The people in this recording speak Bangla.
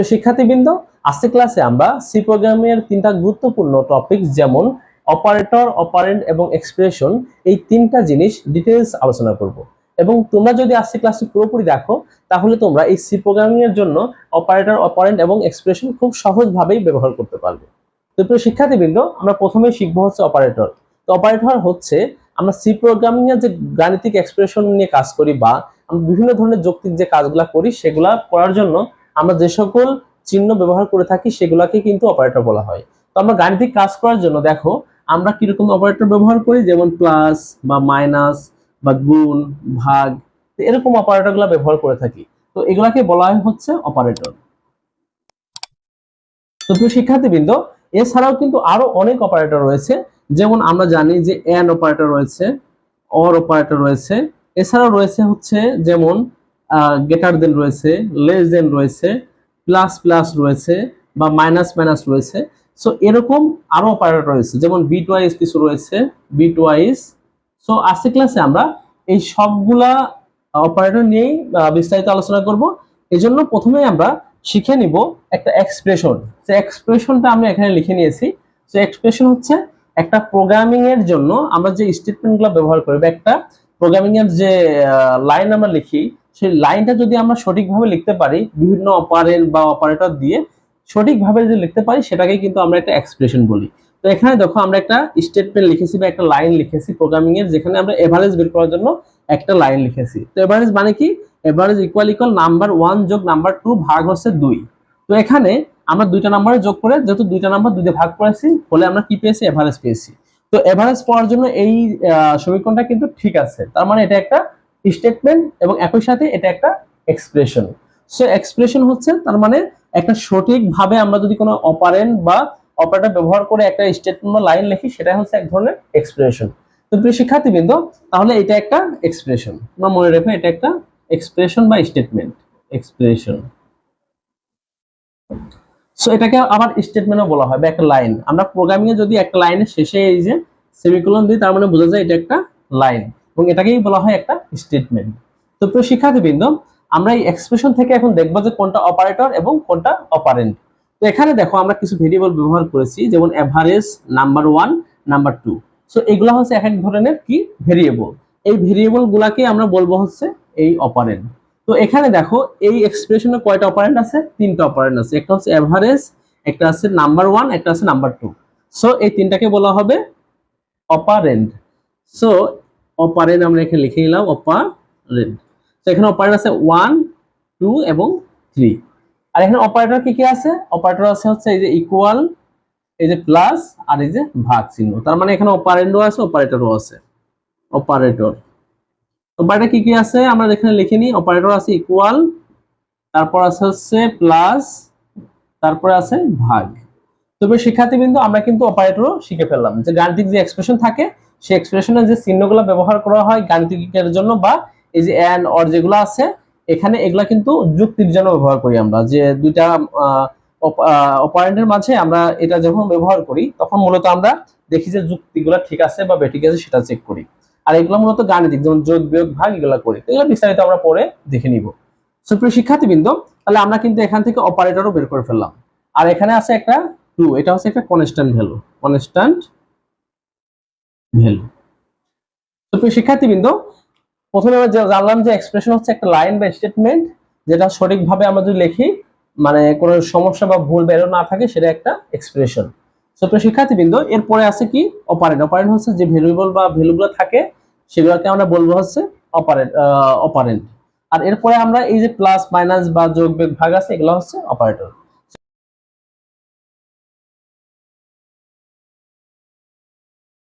প্রিয় শিক্ষার্থীবৃন্দ, আজকে ক্লাসে আমরা সি প্রোগ্রামের তিনটা গুরুত্বপূর্ণ টপিক যেমন অপারেটর অপারেন্ট এবং এক্সপ্রেশন এই তিনটা জিনিস ডিটেলস আলোচনা করব। এবং তোমরা যদি আজকে ক্লাসটি পুরোপুরি দেখো, তাহলে তোমরা এই সি প্রোগ্রামিং এর জন্য অপারেটর অপারেন্ট এবং এক্সপ্রেশন খুব সহজভাবেই ব্যবহার করতে পারবে। তো প্রিয় শিক্ষার্থীবৃন্দ, আমরা প্রথমে শিখব হচ্ছে অপারেটর তো অপারেটর হচ্ছে আমরা সি প্রোগ্রামিং এর যে গাণিতিক এক্সপ্রেশন নিয়ে কাজ করি বা আমরা বিভিন্ন ধরনের যৌক্তিক যে কাজগুলো করি, সেগুলা করার জন্য আমরা যে সকল চিহ্ন ব্যবহার করে থাকি, সেগুলাকে কিন্তু অপারেটর বলা হয়। তো আমরা গাণিতিক কাজ করার জন্য দেখো, আমরা কীরকম অপারেটর ব্যবহার করি? যেমন প্লাস বা মাইনাস বা গুণ, ভাগ এরকম অপারেটরগুলো ব্যবহার করে থাকি। তো এগুলাকে বলা হয় হচ্ছে অপারেটর তো প্রিয় শিক্ষার্থীবৃন্দ, এছাড়াও কিন্তু আরও অনেক অপারেটর রয়েছে। যেমন আমরা জানি যে এন অপারেটর রয়েছে অর অপারেটর রয়েছে। এছাড়াও রয়েছে হচ্ছে যেমন গেটার দেন রয়েছে লেস দেন রয়েছে প্লাস প্লাস রয়েছে বা মাইনাস মাইনাস রয়েছে। সো এরকম আরও অপারেটর রয়েছে, যেমন বি টুয়াইস কিছু রয়েছে বি টুয়াইস সো আজকে ক্লাসে আমরা এই সবগুলা অপারেটর নিয়েই বিস্তারিত আলোচনা করব। এজন্য প্রথমে আমরা শিখে নিব একটা এক্সপ্রেশন সে এক্সপ্রেশনটা আমি এখানে লিখে নিয়েছি। সো এক্সপ্রেশন হচ্ছে একটা প্রোগ্রামিং এর জন্য আমরা যে স্টেটমেন্টগুলো ব্যবহার করি বা একটা প্রোগ্রামিং এর যে লাইন আমরা লিখি সেই লাইনটা যদি আমরা সঠিকভাবে লিখতে পারি, বিভিন্ন অপারেন্ট বা অপারেটর দিয়ে সঠিকভাবে যদি লিখতে পারি সেটাকে কিন্তু আমরা একটা এক্সপ্রেশন বলি। তো এখানে দেখো আমরা একটা স্টেটমেন্ট লিখেছি বা একটা লাইন লিখেছি প্রোগ্রামিং এর, যেখানে আমরা এভারেজ বের করার জন্য একটা লাইন লিখেছি। তো এভারেজ মানে কি? Average equal equal number one যোগ নাম্বার টু ভাগ হচ্ছে দুই। তো এখানে আমরা দুইটা নাম্বারে যোগ করে, যেহেতু দুইটা নাম্বার দুইটা ভাগ করেছি, ফলে আমরা কি পেয়েছি? এভারেজ পেয়েছি। তো এভারেজ পাওয়ার জন্য এই সমীকরণটা কিন্তু ঠিক আছে। তার মানে এটা একটা স্টেটমেন্ট এবং একই সাথে এটা একটা এক্সপ্রেশন সো এক্সপ্রেশন হচ্ছে তার মানে একটা সঠিকভাবে আমরা যদি কোনো অপারেন্ট বা অপারেটর ব্যবহার করে একটা স্টেটমেন্ট বা লাইন লিখি সেটা হচ্ছে এক ধরনের এক্সপ্রেশন তো প্রিয় শিক্ষার্থীবৃন্দ, তাহলে এটা একটা এক্সপ্রেশন তোমরা মনে রেখো এটা একটা এক্সপ্রেশন বা স্টেটমেন্ট এক্সপ্রেশন সো এটাকে আবার স্টেটমেন্টও বলা হয় বা একটা লাইন আমরা প্রোগ্রামিং এ যদি একটা লাইনের শেষে এই যে সেমিকোলন দিই, তার মানে বোঝা যায় এটা একটা লাইন এবং এটাকেই বলা হয় একটা স্টেটমেন্ট তো প্রিয় শিক্ষার্থীবৃন্দ, আমরা এই এক্সপ্রেশন থেকে এখন দেখব যে কোনটা অপারেটর এবং কোনটা অপারেন্ট তো এখানে দেখো আমরা কিছু ভেরিয়েবল ব্যবহার করেছি, যেমন average number one number two so এগুলা হচ্ছে এক এক ধরনের কি ভেরিয়েবল এই ভেরিয়েবল গুলাকে আমরা বলব হচ্ছে এই অপারেন্ট তো এখানে দেখো, এই এক্সপ্রেশনে কয়টা অপারেন্ট আছে? তিনটা অপারেন্ট আছে। একটা হচ্ছে এভারেজ একটা আছে নাম্বার ওয়ান একটা আছে নাম্বার টু সো এই তিনটাকে বলা হবে অপারেন্ট সো অপারেন্ট আমরা এখানে লিখে নিলাম অপারেন্ট তো এখানে অপারেন্ট আছে ওয়ান টু এবং থ্রি আর এখানে অপারেটর কি কি আছে? অপারেটর আছে হচ্ছে এই যে ইকুয়াল এই যে প্লাস আর এই যে ভাগ চিহ্ন। তার মানে এখানে অপারেন্ডও আছে, অপারেটরও আছে। অপারেটর। অপারেটর কি কি আছে? আমরা এখানে লিখে নিই, অপারেটর আছে ইকুয়াল তারপর আছে হচ্ছে প্লাস তারপরে আছে ভাগ। তবে শিক্ষার্থীবৃন্দ আমরা কিন্তু অপারেটরও শিখে ফেললাম। যে গাণিতিক যে এক্সপ্রেশন থাকে, সেই এক্সপ্রেশনের যে চিহ্নগুলো ব্যবহার করা হয় গাণিতিকের জন্য বা এই যে অ্যান্ড অর যেগুলো আছে, এখানে এগুলা কিন্তু যুক্তির জন্য ব্যবহার করি আমরা। যে দুইটা অপারেন্টের মাঝে আমরা এটা যখন ব্যবহার করি, তখন মূলত আমরা দেখি যে যুক্তিগুলো ঠিক আছে বা বেঠিক আছে সেটা চেক করি। আর এগুলো মূলত গাণিতিক, যেমন যোগ, বিয়োগ, ভাগ এগুলো করি। এগুলো বিস্তারিত আমরা পরে দেখে নিব। সুপ্রিয় শিক্ষার্থীবৃন্দ তাহলে আমরা কিন্তু এখান থেকে অপারেটরও বের করে ফেললাম। আর এখানে আছে একটা টু, এটা হচ্ছে একটা কনস্ট্যান্ট ভ্যালু কনস্ট্যান্ট ভ্যালু সুপ্রিয় শিক্ষার্থীবৃন্দ, প্রথমে আমরা জানলাম যে এক্সপ্রেশন হচ্ছে একটা লাইন বা স্টেটমেন্ট যেটা সঠিকভাবে আমরা যদি লিখি মানে কোনো সমস্যা বা ভুল বেরো না থাকে, সেটা একটা এক্সপ্রেশন সুপ্রিয় শিক্ষার্থীবৃন্দ, এরপরে আছে কি? অপারেন্ট অপারেন্ট হচ্ছে যে ভ্যালুয়েবল বা ভ্যালুগুলো থাকে, সেগুলোকে আমরা বলব হচ্ছে অপারেন্ট অপারেন্ট আর এরপরে আমরা এই যে প্লাস মাইনাস বা যোগ, বিয়োগ, ভাগ আছে, এগুলো হচ্ছে অপারেটর